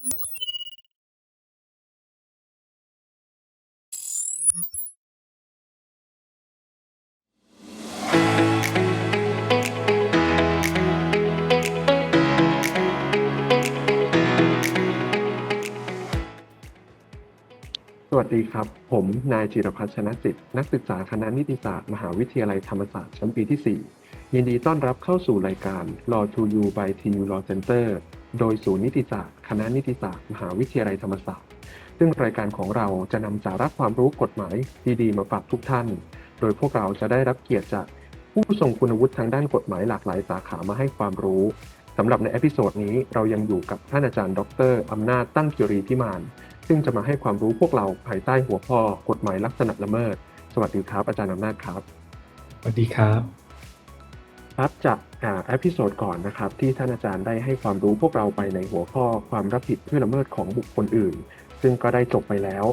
สวัสดีครับ ผมนายจิรพัฒน์ชนะจิตนักศึกษาคณะนิติศาสตร์ มหาวิทยาลัยธรรมศาสตร์ชั้นปีที่ 4 ยินดีต้อนรับเข้าสู่รายการ Law to You by TU Law Center โดยศูนย์นิติศาสตร์ คณะนิติศาสตร์ มหาวิทยาลัยธรรมศาสตร์ ซึ่งรายการของเราจะนำสาระความรู้กฎหมายดีๆ มาฝากทุกท่าน โดยพวกเราจะได้รับเกียรติจากผู้ทรงคุณวุฒิทางด้านกฎหมายหลากหลายสาขามาให้ความรู้สำหรับในเอพิโซดนี้เรายังอยู่กับท่านอาจารย์ ดรอำนาจตั้งกิรีพิมาน ซึ่งจะมาให้ความรู้พวกเราภายใต้หัวข้อกฎหมายลักษณะละเมิด สวัสดีครับอาจารย์อำนาจครับ สวัสดีครับ ครับจากอ่าเอพิโซดก่อนนะครับที่ท่านอาจารย์ได้ให้ความรู้พวกเราไปในหัวข้อความรับผิดเพื่อละเมิดของบุคคลอื่น ซึ่งก็ได้จบไปแล้ว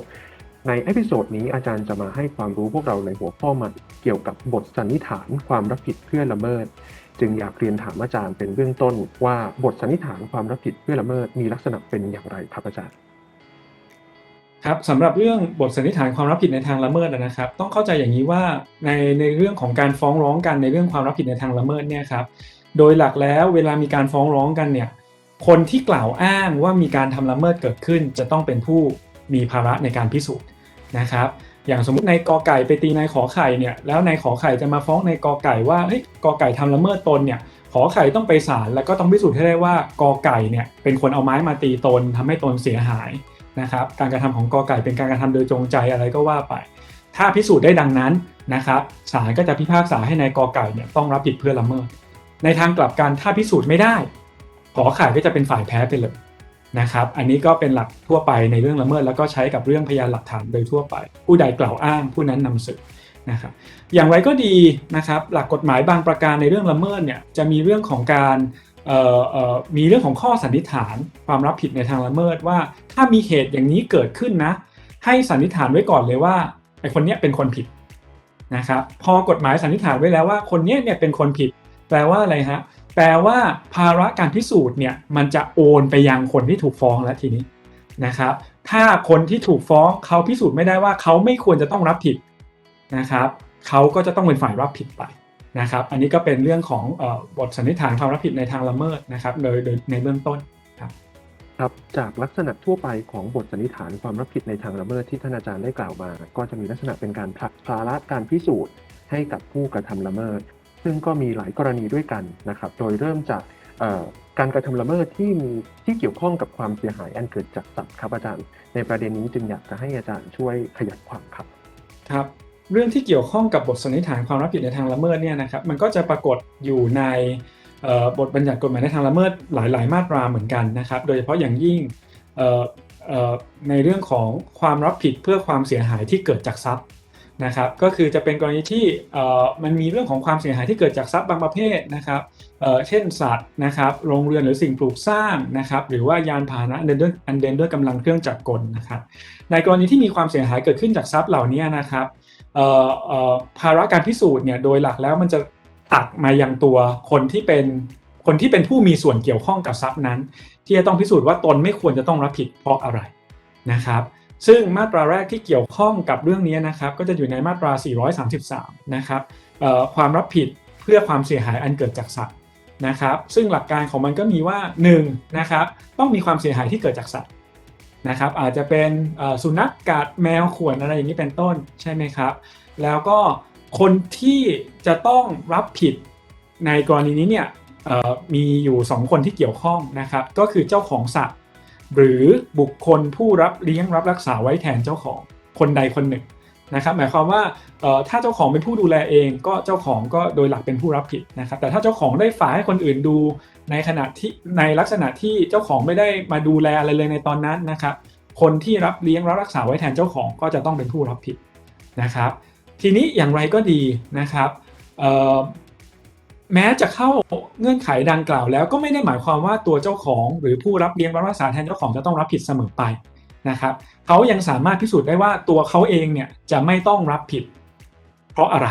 ในเอพิโซดนี้อาจารย์จะมาให้ความรู้พวกเราในหัวข้อใหม่เกี่ยวกับบทสันนิษฐานความรับผิดเพื่อละเมิด จึงอยากเรียนถามอาจารย์เป็นเบื้องต้นว่าบทสันนิษฐานความรับผิดเพื่อละเมิดมีลักษณะเป็นอย่างไรครับอาจารย์ ครับสำหรับเรื่องบทสันนิษฐานความรับผิดในทางละเมิดนะครับ ต้องเข้าใจอย่างนี้ว่าในในเรื่องของการฟ้องร้องกันในเรื่องความรับผิดในทางละเมิดเนี่ยครับโดยหลักแล้วเวลามีการฟ้องร้องกันเนี่ยคนที่กล่าวอ้างว่ามีการทำละเมิดเกิดขึ้น จะต้องเป็นผู้มีภาระในการพิสูจน์นะครับอย่างสมมติในกอไก่ไปตีนายขอไข่เนี่ยแล้วนายขอไข่จะมาฟ้องในกอไก่ว่าเฮ้ยกอไก่ทำละเมิดตนเนี่ยขอไข่ต้องไปศาลแล้วก็ต้องพิสูจน์ให้ได้ว่ากอไก่เนี่ยเป็นคนเอาไม้มาตีตนทำให้ตนเสียหาย นะครับการกระทำของกอไก่เป็นการกระทำโดยจงใจอะไรก็ว่าไป ถ้าพิสูจน์ได้ดังนั้นนะครับศาลก็จะพิพากษาให้ในายกอไก่เนี่ยต้องรับผิดเพื่อละเมิดในทางกลับกันถ้าพิสูจน์ไม่ได้ขอไข่ก็จะเป็นฝ่ายแพ้ไปเลยนะครับ อันนี้ก็เป็นหลักทั่วไปในเรื่องละเมิด แล้วก็ใช้กับเรื่องพยานหลักฐานโดยทั่วไป ผู้ใดกล่าวอ้างผู้นั้นนำสืบนะครับอย่างไรก็ดีนะครับหลักกฎหมายบางประการในเรื่องละเมิดเนี่ยจะมีเรื่องของการ มีเรื่องของข้อสันนิษฐานความรับผิดในทางละเมิดว่า ถ้ามีเหตุอย่างนี้เกิดขึ้นนะ ให้สันนิษฐานไว้ก่อนเลยว่าไอคนเนี้ยเป็นคนผิดนะครับพอกฎหมายสันนิษฐานไว้แล้วว่าคนเนี้ยเนี่ยเป็นคนผิด แปลว่าอะไรฮะแปลว่าภาระการพิสูจน์เนี่ยมันจะโอนไปยังคนที่ถูกฟ้องแล้วทีนี้นะครับ ถ้าคนที่ถูกฟ้องเขาพิสูจน์ไม่ได้ว่าเขาไม่ควรจะต้องรับผิดนะครับเขาก็จะต้องเป็นฝ่ายรับผิดไป นะครับ อันนี้ก็เป็นเรื่องของเออบทสันนิษฐานความรับผิดในทางละเมิดนะครับโดยโดยในเบื้องต้นครับจากลักษณะทั่วไปของบทสันนิษฐานความรับผิดในทางละเมิดที่ท่านอาจารย์ได้กล่าวมา ก็จะมีลักษณะเป็นการผลักภาระการพิสูจน์ให้กับผู้กระทำละเมิด ซึ่งก็มีหลายกรณีด้วยกันนะครับ โดยเริ่มจากเอ่อการกระทำละเมิดที่มีที่เกี่ยวข้องกับความเสียหายอันเกิดจากสัตว์ครับอาจารย์ ในประเด็นนี้จึงอยากจะให้อาจารย์ช่วยขยายความครับ ครับ เรื่องที่เกี่ยวข้องกับบทสันนิษฐานความรับผิดในทางละเมิดเนี่ยนะครับมันก็จะปรากฏอยู่ในบทบัญญัติกฎหมายในทางละเมิดหลาย ๆ มาตราเหมือนกันนะครับ โดยเฉพาะอย่างยิ่งในเรื่องของความรับผิดเพื่อความเสียหายที่เกิดจากทรัพย์นะครับก็คือจะเป็นกรณีที่มันมีเรื่องของความเสียหายที่เกิดจากทรัพย์บางประเภทนะครับเช่นสัตว์นะครับโรงเรือนหรือสิ่งปลูกสร้างนะครับหรือว่ายานพาหนะอันเดินด้วยอันเดินด้วยกำลังเครื่องจักรกลนะครับในกรณีที่มีความเสียหายเกิดขึ้นจากทรัพย์เหล่านี้นะครับ ภาระการพิสูจน์เนี่ยโดยหลักแล้วมันจะตักมายังตัวคนที่เป็นคนที่เป็นผู้มีส่วนเกี่ยวข้องกับทรัพย์นั้น ที่จะต้องพิสูจน์ว่าตนไม่ควรจะต้องรับผิดเพราะอะไรนะครับ ซึ่งมาตราแรกที่เกี่ยวข้องกับเรื่องนี้นะครับ ก็จะอยู่ในมาตรา 433 นะครับความรับผิดเพื่อความเสียหายอันเกิดจากสัตว์นะครับ ซึ่งหลักการของมันก็มีว่า1นะครับต้องมีความเสียหายที่เกิดจากสัตว์ นะครับอาจจะเป็นสุนัขกัดแมวข่วนอะไรอย่างนี้เป็นต้นใช่ไหมครับ แล้วก็คนที่จะต้องรับผิดในกรณีนี้เนี่ยมีอยู่ 2 คนที่เกี่ยวข้องนะครับ ก็คือเจ้าของสัตว์ หรือบุคคลผู้รับเลี้ยงรับรักษาไว้แทนเจ้าของคนใดคนหนึ่ง นะครับหมายความว่าถ้าเจ้าของเป็นผู้ดูแลเองก็เจ้าของก็โดยหลักเป็นผู้รับผิดนะครับแต่ถ้าเจ้าของได้ฝากให้คนอื่นดูในขณะที่ในลักษณะที่เจ้าของไม่ได้มาดูแลอะไรเลยในตอนนั้นนะครับคนที่รับเลี้ยงรับรักษาไว้แทนเจ้าของก็จะต้องเป็นผู้รับผิดนะครับ ทีนี้อย่างไรก็ดีนะครับแม้จะเข้าเงื่อนไขดังกล่าวแล้วก็ไม่ได้หมายความว่าตัวเจ้าของ หรือผู้รับเลี้ยงรับรักษาแทนเจ้าของจะต้องรับผิดเสมอไปนะครับ เขายังสามารถพิสูจน์ได้ว่าตัวเขาเองเนี่ยจะไม่ต้องรับผิด เพราะอะไร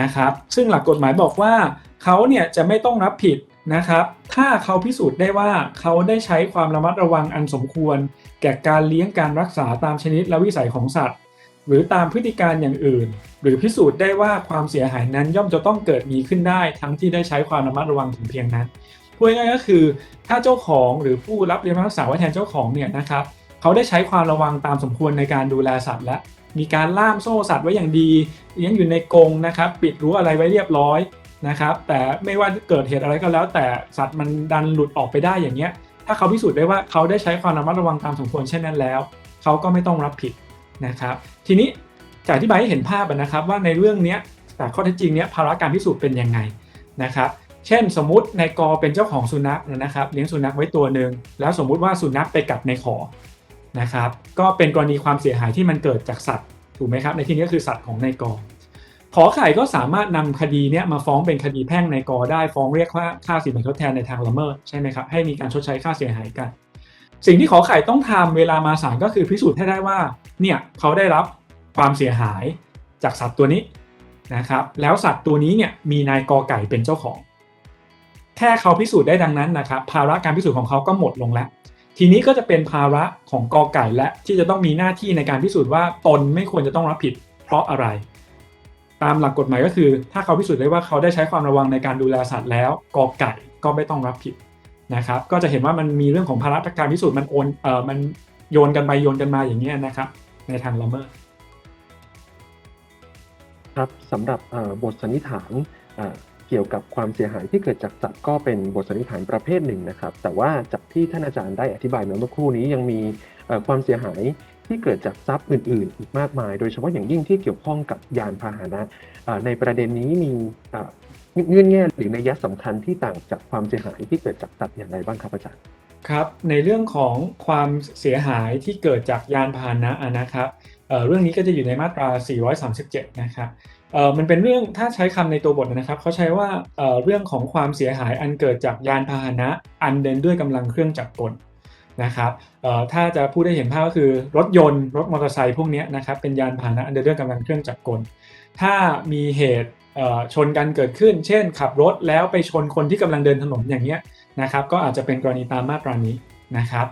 นะครับ ซึ่งหลักกฎหมายบอกว่าเขาเนี่ยจะไม่ต้องรับผิดนะครับ ถ้าเขาพิสูจน์ได้ว่าเขาได้ใช้ความระมัดระวังอันสมควร แก่การเลี้ยงการรักษาตามชนิดและวิสัยของสัตว์ หรือตามพฤติการอย่างอื่น หรือพิสูจน์ได้ว่าความเสียหายนั้นย่อมจะต้องเกิดมีขึ้นได้ ทั้งที่ได้ใช้ความระมัดระวังถึงเพียงนั้นพูดง่ายก็คือ ถ้าเจ้าของหรือผู้รับเลี้ยงรักษาไว้แทนเจ้าของเนี่ยนะครับ เขาได้ใช้ความระวังตามสมควรในการดูแลสัตว์และมีการล่ามโซ่สัตว์ไว้อย่างดีเลี้ยงอยู่ในกรงนะครับ ปิดรั้วอะไรไว้เรียบร้อยนะครับ แต่ไม่ว่าเกิดเหตุอะไรก็แล้ว แต่สัตว์มันดันหลุดออกไปได้อย่างเงี้ย ถ้าเขาพิสูจน์ได้ว่าเขาได้ใช้ความระมัดระวังตามสมควรเช่นนั้นแล้ว เขาก็ไม่ต้องรับผิดนะครับ ทีนี้จะอธิบายให้เห็นภาพนะครับว่าในเรื่องเนี้ยแต่ข้อเท็จจริงเนี้ยภาระการพิสูจน์เป็นยังไงนะครับ เช่นสมมุตินายกอเป็นเจ้าของสุนัขนะครับ เลี้ยงสุนัขไว้ตัวหนึ่งแล้วสมมุติว่าสุนัขไปกัดในขอ นะครับ ก็เป็นกรณีความเสียหายที่มันเกิดจากสัตว์ถูกไหมครับ ในที่นี้ก็คือสัตว์ของนายกอขอไข่ก็สามารถนำคดีเนี้ยมาฟ้องเป็นคดีแพ่งในกอได้ฟ้องเรียกว่าค่าสินไหมทดแทนในทางละเมิดใช่ไหมครับให้มีการชดใช้ค่าเสียหายกัน สิ่งที่ขอไข่ต้องทำเวลามาศาลก็คือพิสูจน์ให้ได้ว่าเนี่ยเขาได้รับความเสียหายจากสัตว์ตัวนี้นะครับแล้วสัตว์ตัวนี้เนี่ยมีนายกอไก่เป็นเจ้าของ แค่เขาพิสูจน์ได้ดังนั้นนะครับภาระการพิสูจน์ของเขาก็หมดลงแล้ว ทีนี้ก็จะเป็นภาระของกอไก่และที่จะต้องมีหน้าที่ในการพิสูจน์ว่าตนไม่ควรจะต้องรับผิดเพราะอะไร ตามหลักกฎหมายก็คือ ถ้าเขาพิสูจน์ได้ว่าเขาได้ใช้ความระวังในการดูแลสัตว์แล้วกอไก่ก็ไม่ต้องรับผิดนะครับ ก็จะเห็นว่ามันมีเรื่องของภาระการพิสูจน์มันโอนเอ่อมันโยนกันไปโยนกันมาอย่างเงี้นะครับ ในทางละเมิดครับสำหรับบทสันนิษฐาน กี่ยวกับความเสียหายที่เกิดจากสัตว์ก็เป็นบทสันนิษฐานประเภทหนึ่งนะครับ แต่ว่าจากที่ท่านอาจารย์ได้อธิบายมาเมื่อครู่นี้ยังมีความเสียหายที่เกิดจากทรัพย์อื่น ๆ อีกมากมาย โดยเฉพาะอย่างยิ่งที่เกี่ยวข้องกับยานพาหนะในประเด็นนี้มีเงื่อนแง่หรือในยะสำคัญที่ต่างจากความเสียหายที่เกิดจากสัตว์อย่างไรบ้างครับอาจารย์ครับในเรื่องของความเสียหายที่เกิดจากยานพาหนะนะครับเอ่อเรื่องนี้ก็จะอยู่ในมาตรา 437 นะครับ เออมันเป็นเรื่องถ้าใช้คำในตัวบทนะครับเขาใช้ว่าเออเรื่องของความเสียหายอันเกิดจากยานพาหนะอันเดินด้วยกำลังเครื่องจักรกลนะครับเอ่อถ้าจะพูดได้เห็นภาพก็คือรถยนต์รถมอเตอร์ไซค์พวกนี้นะครับเป็นยานพาหนะอันเดินด้วยกำลังเครื่องจักรกล ถ้ามีเหตุชนกันเกิดขึ้น เช่น ขับรถแล้วไปชนคนที่กำลังเดินถนนอย่างเงี้ยนะครับก็อาจจะเป็นกรณีตามมาตรานี้นะครับ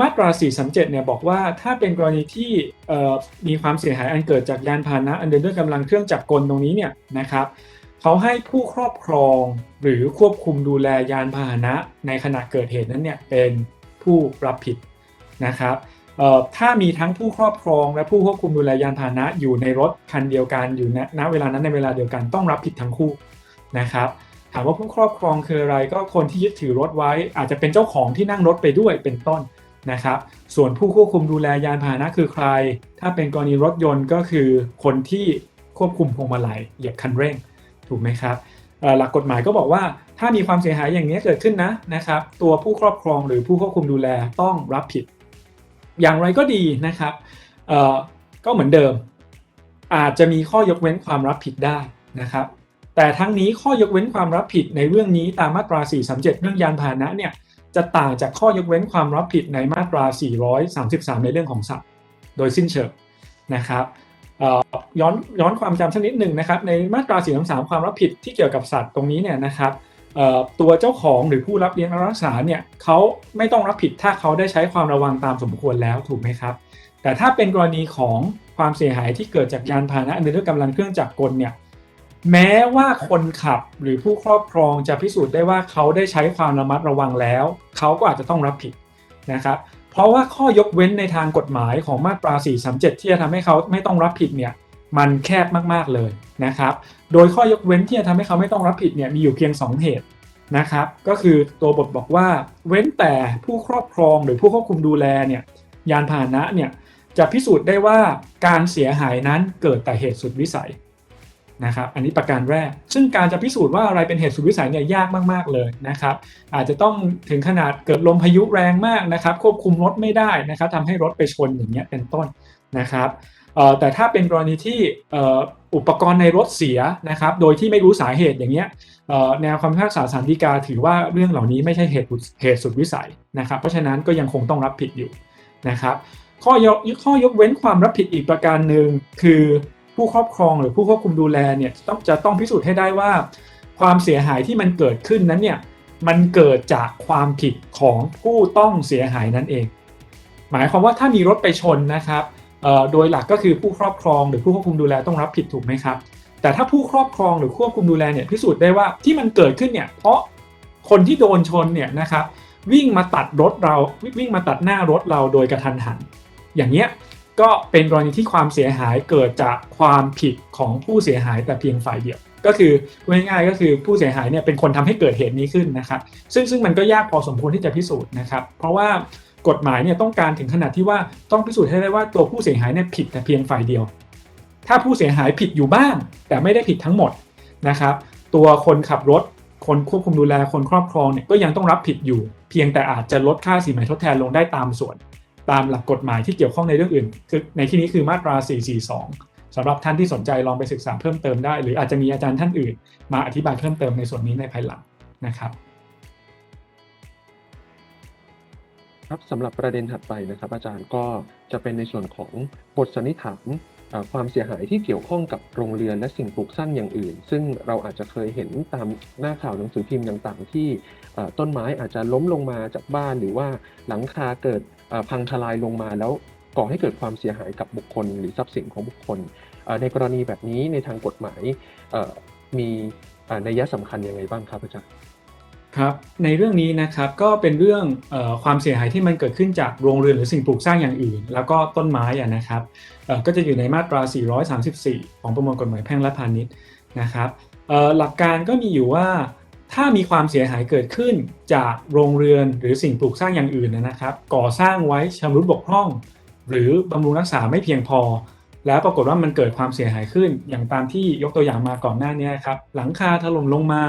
มาตรา 437 เนี่ยบอกว่าถ้าเป็นกรณีที่มีความเสียหายอันเกิดจากยานพาหนะอันเดินด้วยกำลังเครื่องจักรกลตรงนี้เนี่ยนะครับเขาให้ผู้ครอบครองหรือควบคุมดูแลยานพาหนะในขณะเกิดเหตุนั้นเนี่ยเป็นผู้รับผิดนะครับถ้ามีทั้งผู้ครอบครองและผู้ควบคุมดูแลยานพาหนะอยู่ในรถคันเดียวกันอยู่ณเวลานั้นในเวลาเดียวกันต้องรับผิดทั้งคู่นะครับถามว่าผู้ครอบครองคืออะไรก็คนที่ยึดถือรถไว้ อาจจะเป็นเจ้าของที่นั่งรถไปด้วยเป็นต้น นะครับ ส่วนผู้ควบคุมดูแลยานพาหนะคือใคร ถ้าเป็นกรณีรถยนต์ก็คือคนที่ควบคุมพวงมาลัยเหยียบคันเร่ง ถูกไหมครับหลักกฎหมายก็บอกว่าถ้ามีความเสียหายอย่างนี้เกิดขึ้นนะนะครับ ตัวผู้ครอบครองหรือผู้ควบคุมดูแลต้องรับผิด อย่างไรก็ดีนะครับก็เหมือนเดิม อาจจะมีข้อยกเว้นความรับผิดได้นะครับ แต่ทั้งนี้ข้อยกเว้นความรับผิดในเรื่องนี้ตามมาตรา 437 เรื่องยานพาหนะเนี่ย จะต่างจากข้อยกเว้นความรับผิดในมาตรา 433 ในเรื่องของสัตว์ โดยสิ้นเชิงนะครับย้อนย้อนความจำสักนิดหนึ่งนะครับในมาตรา 433 ความรับผิดที่เกี่ยวกับสัตว์ตรงนี้เนี่ยนะครับตัวเจ้าของหรือผู้รับเลี้ยงรักษาเนี่ยเขาไม่ต้องรับผิดถ้าเขาได้ใช้ความระวังตามสมควรแล้วถูกไหมครับ แต่ถ้าเป็นกรณีของความเสียหายที่เกิดจากยานพาหนะอันเดินด้วยกำลังเครื่องจักรกลเนี่ย แม้ว่าคนขับหรือผู้ครอบครองจะพิสูจน์ได้ว่าเขาได้ใช้ความระมัดระวังแล้ว เขาก็อาจจะต้องรับผิดนะครับเพราะว่าข้อยกเว้นในทางกฎหมายของมาตรา 437 ที่จะทำให้เขาไม่ต้องรับผิดเนี่ยมันแคบมากๆเลยนะครับ โดยข้อยกเว้นที่จะทำให้เขาไม่ต้องรับผิดเนี่ยมีอยู่เพียง 2 เหตุนะครับ ก็คือตัวบทบอกว่าเว้นแต่ผู้ครอบครองหรือผู้ควบคุมดูแลเนี่ยยานพาหนะเนี่ยจะพิสูจน์ได้ว่าการเสียหายนั้นเกิดแต่เหตุสุดวิสัย นะครับอันนี้ประการแรก ซึ่งการจะพิสูจน์ว่าอะไรเป็นเหตุสุดวิสัยเนี่ยยากมาก ๆ เลยนะครับอาจจะต้องถึงขนาดเกิดลมพายุแรงมากนะครับควบคุมรถไม่ได้นะครับทำให้รถไปชนอย่างเงี้ยเป็นต้นนะครับแต่ถ้าเป็นกรณีที่อุปกรณ์ในรถเสียนะครับโดยที่ไม่รู้สาเหตุอย่างเงี้ยแนวความพิพากษาสารดีกาถือว่าเรื่องเหล่านี้ไม่ใช่เหตุเหตุสุดวิสัยนะครับเพราะฉะนั้นก็ยังคงต้องรับผิดอยู่นะครับข้อยกข้อยกเว้นความรับผิดอีกประการหนึ่งคือ ผู้ครอบครองหรือผู้ควบคุมดูแลเนี่ยต้องจะต้องพิสูจน์ให้ได้ว่า ความเสียหายที่มันเกิดขึ้นนั้นเนี่ยมันเกิดจากความผิดของผู้ต้องเสียหายนั่นเอง หมายความว่าถ้ามีรถไปชนนะครับโดยหลักก็คือผู้ครอบครองหรือผู้ควบคุมดูแลต้องรับผิดถูกไหมครับ แต่ถ้าผู้ครอบครองหรือควบคุมดูแลเนี่ยพิสูจน์ได้ว่าที่มันเกิดขึ้นเนี่ยเพราะคนที่โดนชนเนี่ยนะครับวิ่งมาตัดรถเราวิ่งมาตัดหน้ารถเราโดยกระทันหัน อย่างเงี้ย ก็เป็นกรณีที่ความเสียหายเกิดจากความผิดของผู้เสียหายแต่เพียงฝ่ายเดียว ก็คือพูดง่ายๆก็คือผู้เสียหายเนี่ยเป็นคนทำให้เกิดเหตุนี้ขึ้นนะครับซึ่งซึ่งมันก็ยากพอสมควรที่จะพิสูจน์นะครับ เพราะว่ากฎหมายเนี่ยต้องการถึงขนาดที่ว่าต้องพิสูจน์ให้ได้ว่าตัวผู้เสียหายเนี่ยผิดแต่เพียงฝ่ายเดียว ถ้าผู้เสียหายผิดอยู่บ้าง แต่ไม่ได้ผิดทั้งหมดนะครับ ตัวคนขับรถ คนควบคุมดูแลคนครอบครองเนี่ยก็ยังต้องรับผิดอยู่ เพียงแต่อาจจะลดค่าสินไหมทดแทนลงได้ตามส่วน ตามหลักกฎหมายที่เกี่ยวข้องในเรื่องอื่น คือในที่นี้คือมาตรา 442สำหรับท่านที่สนใจลองไปศึกษาเพิ่มเติมได้ หรืออาจจะมีอาจารย์ท่านอื่น มาอธิบายเพิ่มเติมในส่วนนี้ในภายหลังนะครับครับสำหรับประเด็นถัดไปนะครับอาจารย์ก็จะเป็นในส่วนของบทสันนิษฐานความเสียหายที่เกี่ยวข้องกับโรงเรือนและสิ่งปลูกสร้างอย่างอื่น ซึ่งเราอาจจะเคยเห็นตามหน้าข่าวหนังสือพิมพ์ต่างๆ ที่เอ่ต้นไม้อาจจะล้มลงมาจากบ้านหรือว่าหลังคาเกิด พังทลายลงมาแล้วก่อให้เกิดความเสียหายกับบุคคล หรือทรัพย์สินของบุคคล ในกรณีแบบนี้ในทางกฎหมายมีนัยสำคัญยังไงบ้างครับอาจารย์ครับในเรื่องนี้นะครับก็เป็นเรื่องออความเสียหายที่มันเกิดขึ้นจากโรงเรือนหรือสิ่งปลูกสร้างอย่างอื่น แล้วก็ต้นไม้อะนะครับก็จะอยู่ในมาตรา 434 ของประมวลกฎหมายแพ่งและพาณิชย์นะครับหลักการก็มีอยู่ว่า ถ้ามีความเสียหายเกิดขึ้นจากโรงเรือนหรือสิ่งปลูกสร้างอย่างอื่นนะครับ ก่อสร้างไว้ชำรุดบกพร่อง หรือบำรุงรักษาไม่เพียงพอ แล้วปรากฏว่ามันเกิดความเสียหายขึ้น อย่างตามที่ยกตัวอย่างมาก่อนหน้านี้ครับหลังคาถล่มลงมา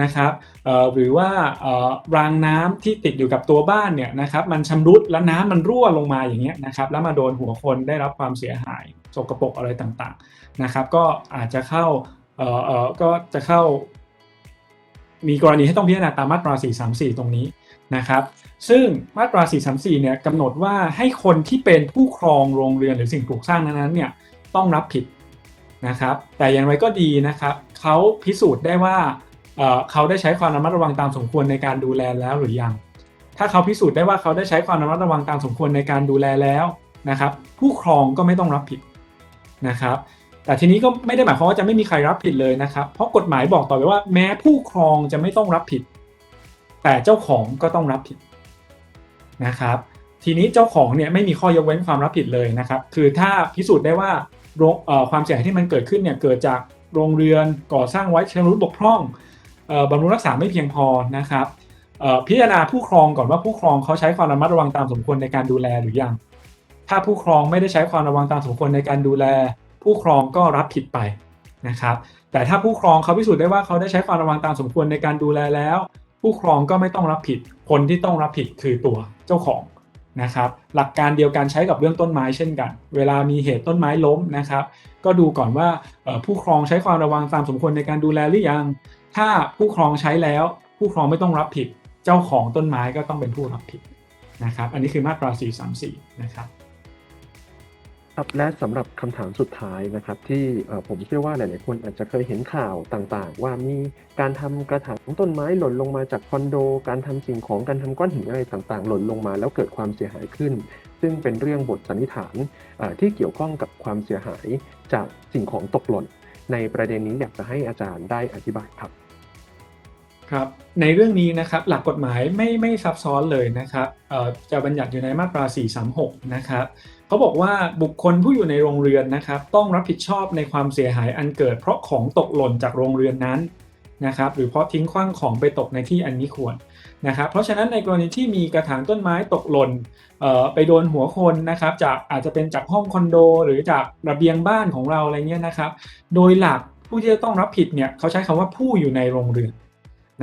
นะครับหรือว่ารางน้ำที่ติดอยู่กับตัวบ้านเนี่ยนะครับมันชำรุดแล้วน้ำมันรั่วลงมาอย่างเงี้ยนะครับแล้วมาโดนหัวคนได้รับความเสียหายสกรปรกอะไรต่างๆนะครับ ก็อาจจะเข้าเออเออก็จะเข้า มีกรณีให้ต้องพิจารณาตามมาตรา 434 ตรงนี้นะครับ ซึ่งมาตรา 434 เนี่ยกำหนดว่าให้คนที่เป็นผู้ครองโรงเรือนหรือสิ่งปลูกสร้างนั้นๆเนี่ยต้องรับผิดนะครับ แต่อย่างไรก็ดีนะครับเขาพิสูจน์ได้ว่าเเขาได้ใช้ความระมัดระวังตามสมควรในการดูแลแล้วหรือยัง ถ้าเขาพิสูจน์ได้ว่าเขาได้ใช้ความระมัดระวังตามสมควรในการดูแลแล้วนะครับ ผู้ครองก็ไม่ต้องรับผิดนะครับ แต่ทีนี้ก็ไม่ได้หมายความว่าจะไม่มีใครรับผิดเลยนะครับ เพราะกฎหมายบอกต่อไปว่าแม้ผู้ครองจะไม่ต้องรับผิด แต่เจ้าของก็ต้องรับผิดนะครับ ทีนี้เจ้าของเนี่ยไม่มีข้อยกเว้นความรับผิดเลยนะครับ คือถ้าพิสูจน์ได้ว่าความเสียหายที่มันเกิดขึ้นเนี่ยเกิดจากโรงเรือนก่อสร้างไว้เชำรุดบกพร่องออบำรุงรักษาไม่เพียงพอนะครับพิจารณาผู้ครองก่อนว่าผู้ครองเขาใช้ความระมัดระวังตามสมควรในการดูแลหรือยัง ถ้าผู้ครองไม่ได้ใช้ความระวังตามสมควรในการดูแล ผู้ครองก็รับผิดไปนะครับ แต่ถ้าผู้ครองเขาพิสูจน์ได้ว่าเขาได้ใช้ความระวังตามสมควรในการดูแลแล้ว ผู้ครองก็ไม่ต้องรับผิด คนที่ต้องรับผิดคือตัวเจ้าของนะครับ หลักการเดียวกันใช้กับเรื่องต้นไม้เช่นกัน เวลามีเหตุต้นไม้ล้มนะครับ ก็ดูก่อนว่าผู้ครองใช้ความระวังตามสมควรในการดูแลหรือยัง ถ้าผู้ครองใช้แล้ว ผู้ครองไม่ต้องรับผิด เจ้าของต้นไม้ก็ต้องเป็นผู้รับผิดนะครับ อันนี้คือมาตรา 434 นะครับ ครับและสำหรับคำถามสุดท้ายนะครับ ที่ผมเชื่อว่าหลาย ๆ คนอาจจะเคยเห็นข่าวต่าง ๆ ว่ามีการทำกระถางต้นไม้หล่นลงมาจากคอนโด การทำสิ่งของการทำก้อนหินอะไรต่าง ๆ หล่นลงมาแล้วเกิดความเสียหายขึ้น ซึ่งเป็นเรื่องบทสันนิษฐานที่เกี่ยวข้องกับความเสียหายจากสิ่งของตกหล่น ในประเด็นนี้อยากจะให้อาจารย์ได้อธิบายครับครับในเรื่องนี้นะครับหลักกฎหมายไม่ไม่ซับซ้อนเลยนะครับจะบัญญัติอยู่ในมาตรา 436 นะครับ เขาบอกว่าบุคคลผู้อยู่ในโรงเรือนนะครับ ต้องรับผิดชอบในความเสียหายอันเกิด เพราะของตกหล่นจากโรงเรือนนั้นนะครับ หรือเพราะทิ้งขว้างของไปตกในที่อันมิควรนะครับ เพราะฉะนั้นในกรณีที่มีกระถางต้นไม้ตกหล่นไปโดนหัวคนนะครับจากอาจจะเป็นจากห้องคอนโด หรือจากระเบียงบ้านของเราอะไรเงี้ยนะครับ โดยหลักผู้ที่จะต้องรับผิดเนี่ยเขาใช้คำว่าผู้อยู่ในโรงเรือน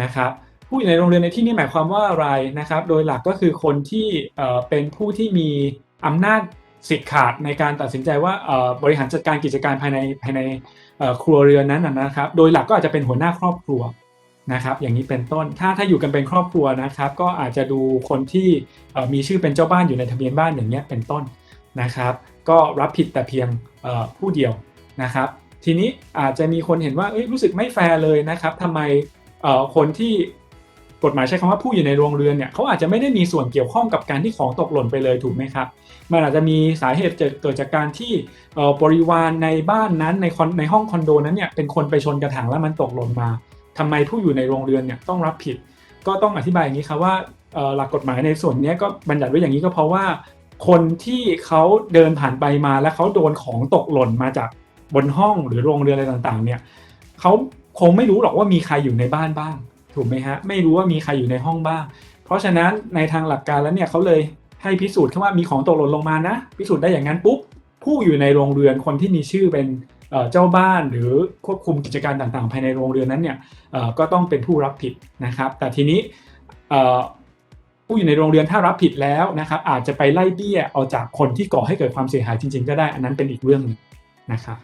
นะครับผู้อยู่ในโรงเรียนในที่นี้หมายความว่าอะไรนะครับ โดยหลักก็คือคนที่เอ่อเป็นผู้ที่มีอำนาจ สิทธิ์ขาดในการตัดสินใจว่าบริหารจัดการกิจการภายในภายในครัวเรือนนั้นนะครับ โดยหลักก็อาจจะเป็นหัวหน้าครอบครัวนะครับ อย่างนี้เป็นต้นถ้าถ้าอยู่กันเป็นครอบครัวนะครับ ก็อาจจะดูคนที่มีชื่อเป็นเจ้าบ้านอยู่ในทะเบียนบ้านอย่างเงี้ยเป็นต้นนะครับ ก็รับผิดแต่เพียงผู้เดียวนะครับ ทีนี้อาจจะมีคนเห็นว่ารู้สึกไม่แฟร์เลยนะครับทำไมคนที่ กฎหมายใช้คำว่าผู้อยู่ในโรงเรือนเนี่ยเขาอาจจะไม่ได้มีส่วนเกี่ยวข้องกับการที่ของตกหล่นไปเลยถูกไหมครับ มันอาจจะมีสาเหตุเกิดจากการที่บริวารในบ้านนั้นในคอนในห้องคอนโดนั้นเนี่ยเป็นคนไปชนกระถางแล้วมันตกหล่นมาทำไมผู้อยู่ในโรงเรือนเนี่ยต้องรับผิด ก็ต้องอธิบายอย่างนี้ครับว่าหลักกฎหมายในส่วนนี้ก็บัญญัติไว้อย่างนี้ก็เพราะว่า คนที่เขาเดินผ่านไปมาแล้วเขาโดนของตกหล่นมาจากบนห้องหรือโรงเรือนอะไรต่างๆเนี่ยเขาคงไม่รู้หรอกว่ามีใครอยู่ในบ้านบ้าง ถูกไหมฮะไม่รู้ว่ามีใครอยู่ในห้องบ้าง เพราะฉะนั้นในทางหลักการแล้วเนี่ยเขาเลยให้พิสูจน์แค่ว่ามีของตกหล่นลงมานะ พิสูจน์ได้อย่างนั้นปุ๊บผู้อยู่ในโรงเรือนคนที่มีชื่อเป็นเจ้าบ้านหรือควบคุมกิจการต่างๆ ภายในโรงเรือนนั้นเนี่ยก็ต้องเป็นผู้รับผิดนะครับ แต่ทีนี้ผู้อยู่ในโรงเรือนถ้ารับผิดแล้วนะครับอาจจะไปไล่เบี้ยเอาจากคนที่ก่อให้เกิดความเสียหายจริง ๆ ก็ได้ อันนั้นเป็นอีกเรื่องนึงนะครับ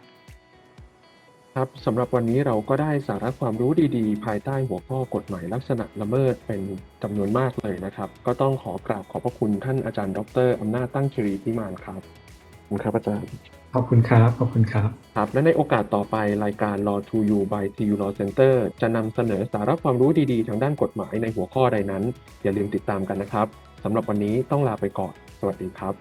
ครับสำหรับวันนี้เราก็ได้สาระความรู้ดีๆ ภายใต้หัวข้อกฎหมายลักษณะละเมิดเป็นจำนวนมากเลยนะครับ ก็ต้องขอกราบขอบพระคุณท่านอาจารย์ ดรอำนาจตั้งคิรีพิมานครับขอบคุณครับอาจารย์ขอบคุณครับขอบคุณครับครับ และในโอกาสต่อไปรายการ Law to You by TU Law Center จะนำเสนอสาระความรู้ดีๆ ทางด้านกฎหมายในหัวข้อใดนั้น อย่าลืมติดตามกันนะครับสำหรับวันนี้ต้องลาไปก่อน สวัสดีครับ